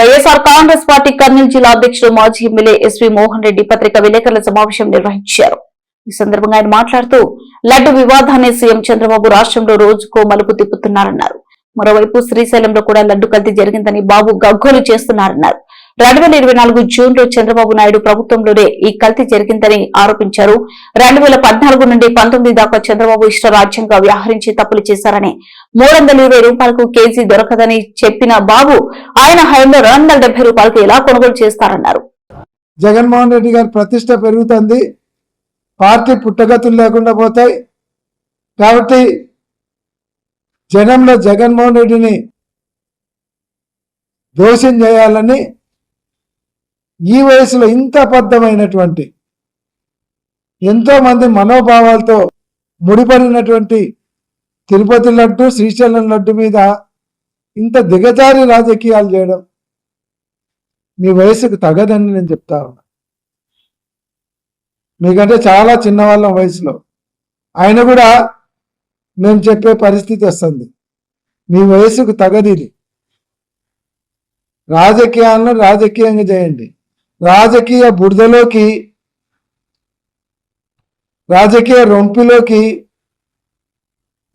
YSR Congress party Kurnool జిల్లా అధ్యక్షుడు మాజీ ఎమ్మెల్యే ఎస్వి మోహన్ రెడ్డి పత్రిక విలేకరుల సమావేశం నిర్వహించారు. ఈ సందర్భంగా ఆయన మాట్లాడుతూ లడ్డు వివాదాన్ని సీఎం చంద్రబాబు రాష్ట్రంలో రోజుకో మలుపు తిప్పుతున్నారన్నారు. మరోవైపు శ్రీశైలంలో కూడా లడ్డు కల్తీ జరిగిందని బాబు గగ్గోలు చేస్తున్నారన్నారు. రెండు వేల ఇరవై నాలుగు జూన్లో చంద్రబాబు నాయుడు ప్రభుత్వంలోనే ఈ కల్తీ జరిగిందని ఆరోపించారు. రెండు వేల పద్నాలుగు నుండి పంతొమ్మిది దాకా చంద్రబాబు ఇష్ట రాజ్యంగా వ్యవహరించి తప్పులు చేశారని మూడు వందల ఇరవై రూపాయలకు కేజీ దొరకదని చెప్పిన బాబు ఆయన హయాంలో రెండు వందల డెబ్బై రూపాయలకు ఎలా కొనుగోలు చేస్తారన్నారు. జగన్మోహన్ రెడ్డి గారి ప్రతిష్ట పెరుగుతుంది. పార్టీ పుట్టగతులు లేకుండా పోతాయి. కాబట్టి జనంలో జగన్మోహన్ రెడ్డిని దోషం చేయాలని ఈ వయసులో ఇంత అబద్ధమైనటువంటి ఎంతోమంది మనోభావాలతో ముడిపడినటువంటి తిరుపతి లడ్డు శ్రీశైలం లడ్డు మీద ఇంత దిగజారి రాజకీయాలు చేయడం మీ వయసుకు తగదని నేను చెప్తా ఉన్నా. మీకంటే చాలా చిన్నవాళ్ళం వయసులో. ఆయన కూడా మేము చెప్పే పరిస్థితి వస్తుంది. మీ వయసుకు తగది రాజకీయాలను రాజకీయంగా చేయండి. రాజకీయ బురదలోకి రాజకీయ రొంపిలోకి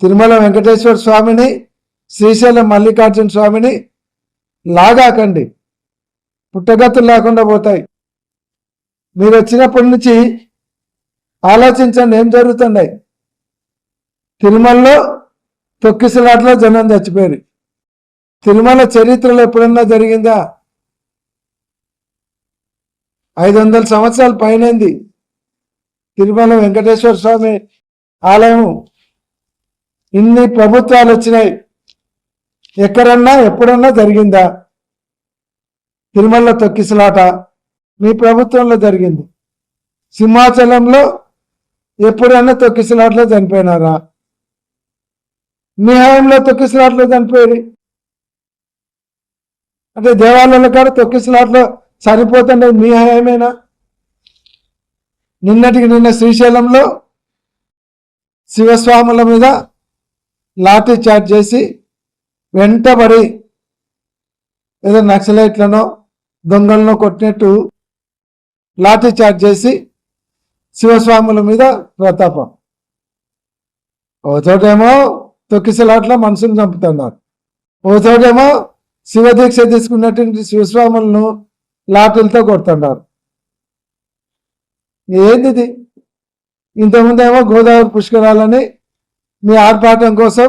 తిరుమల వెంకటేశ్వర స్వామిని శ్రీశైలం మల్లికార్జున స్వామిని లాగాకండి. పుట్టగతులు లేకుండా పోతాయి. మీరు వచ్చినప్పటి నుంచి ఆలోచించండి ఏం జరుగుతున్నాయి? తిరుమలలో తొక్కిసలాట్లో జనం చచ్చిపోయారు. తిరుమల చరిత్రలో ఎప్పుడన్నా జరిగిందా? ఐదు వందల సంవత్సరాలు పైనది. తిరుమల వెంకటేశ్వర స్వామి ఆలయం ఇన్ని ప్రభుత్వాలు వచ్చినాయి. ఎక్కడన్నా ఎప్పుడన్నా జరిగిందా? తిరుమల తొక్కిసలాట మీ ప్రభుత్వంలో జరిగింది. సింహాచలంలో ఎప్పుడన్నా తొక్కిసలాట్లో చనిపోయినారా? మీ హయాంలో తొక్కిసలాట్లో చనిపోయి అంటే దేవాలయాల కాడ తొక్కిసలాట్లో సరిపోతుండే మీ హయామేనా? నిన్నటికి నిన్న శ్రీశైలంలో శివస్వాముల మీద లాఠీ చార్జ్ చేసి వెంటబడి ఏదో నక్సలైట్లనో దొంగలను కొట్టినట్టు లాఠీ చార్జ్ చేసి శివస్వాముల మీద ప్రతాపం. ఓ చోటేమో తొక్కిసలాట్లో మనుషులు చంపుతున్నారు. ఓ చోటేమో శివదీక్ష తీసుకున్నటువంటి శివస్వాములను లాటరీలతో కొడుతున్నారు ఏంది ఇది ఇంతకుముందేమో గోదావరి పుష్కరాలని మీ ఆర్భాటం కోసం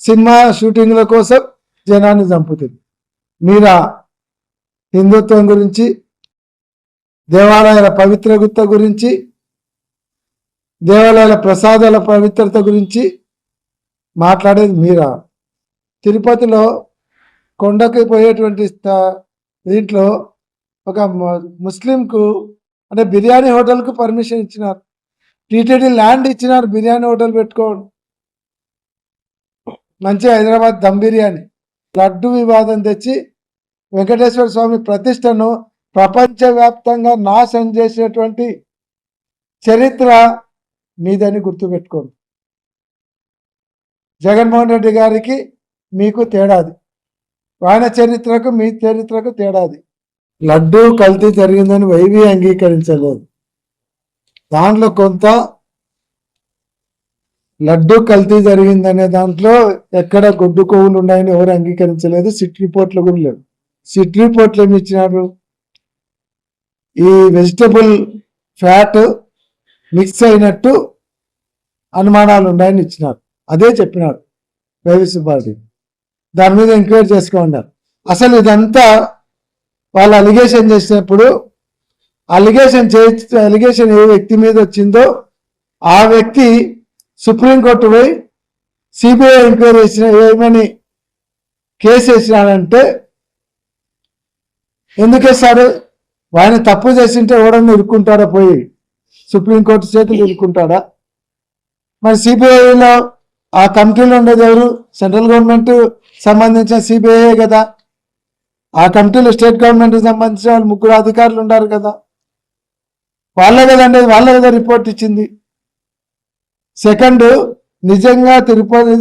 సినిమా షూటింగ్ల కోసం జనాన్ని చంపుతుంది. మీరా హిందుత్వం గురించి దేవాలయాల పవిత్రత గురించి దేవాలయాల ప్రసాదాల పవిత్రత గురించి మాట్లాడేది మీరా? తిరుపతిలో కొండకి పోయేటువంటి దీంట్లో ఒక ముస్లింకు అంటే బిర్యానీ హోటల్కు పర్మిషన్ ఇచ్చినారు. టీటీడీ ల్యాండ్ ఇచ్చినారు బిర్యానీ హోటల్ పెట్టుకోండి మంచి హైదరాబాద్ దమ్ బిర్యానీ. లడ్డు వివాదం తెచ్చి వెంకటేశ్వర స్వామి ప్రతిష్టను ప్రపంచవ్యాప్తంగా నాశనం చేసినటువంటి చరిత్ర మీదని గుర్తుపెట్టుకోండి. జగన్మోహన్ రెడ్డి గారికి మీకు తేడాది. ఆయన చరిత్రకు మీ చరిత్రకు తేడాది. లడ్డు కల్తీ జరిగిందని వైవి అంగీకరించలేదు. దాంట్లో కొంత లడ్డు కల్తీ జరిగిందనే దాంట్లో ఎక్కడ గుడ్డు కొవ్వులు ఉన్నాయని ఎవరు అంగీకరించలేదు. సిట్ రిపోర్ట్లు కూడా లేవు. సిట్ రిపోర్ట్లు ఏమి ఇచ్చినారు? ఈ వెజిటబుల్ ఫ్యాట్ మిక్స్ అయినట్టు అనుమానాలు ఉన్నాయని ఇచ్చినారు. అదే చెప్పినారు. వైవి సుబ్బారెడ్డి దాని మీద ఎంక్వైరీ చేసుకోమన్నారు. అసలు ఇదంతా వాళ్ళు అలిగేషన్ చేసినప్పుడు అలిగేషన్ చే అలిగేషన్ ఏ వ్యక్తి మీద వచ్చిందో ఆ వ్యక్తి సుప్రీంకోర్టు పోయి సిబిఐ ఎంక్వైరీ చేసిన ఏమని కేసు వేసినాడంటే ఎందుకు సార్? ఆయన తప్పు చేసింటే ఎవడన్నా ఇరుక్కుంటాడా పోయి? సుప్రీంకోర్టు చేతులు ఇరుక్కుంటాడా? మరి సిబిఐలో ఆ కమిటీలో ఉండేది ఎవరు? సెంట్రల్ గవర్నమెంట్ సంబంధించిన సిబిఐ కదా. ఆ కమిటీలో స్టేట్ గవర్నమెంట్కి సంబంధించిన వాళ్ళు ముగ్గురు అధికారులు ఉన్నారు కదా. వాళ్ళే కదండి వాళ్ళే కదా రిపోర్ట్ ఇచ్చింది. సెకండ్ నిజంగా తిరుపతి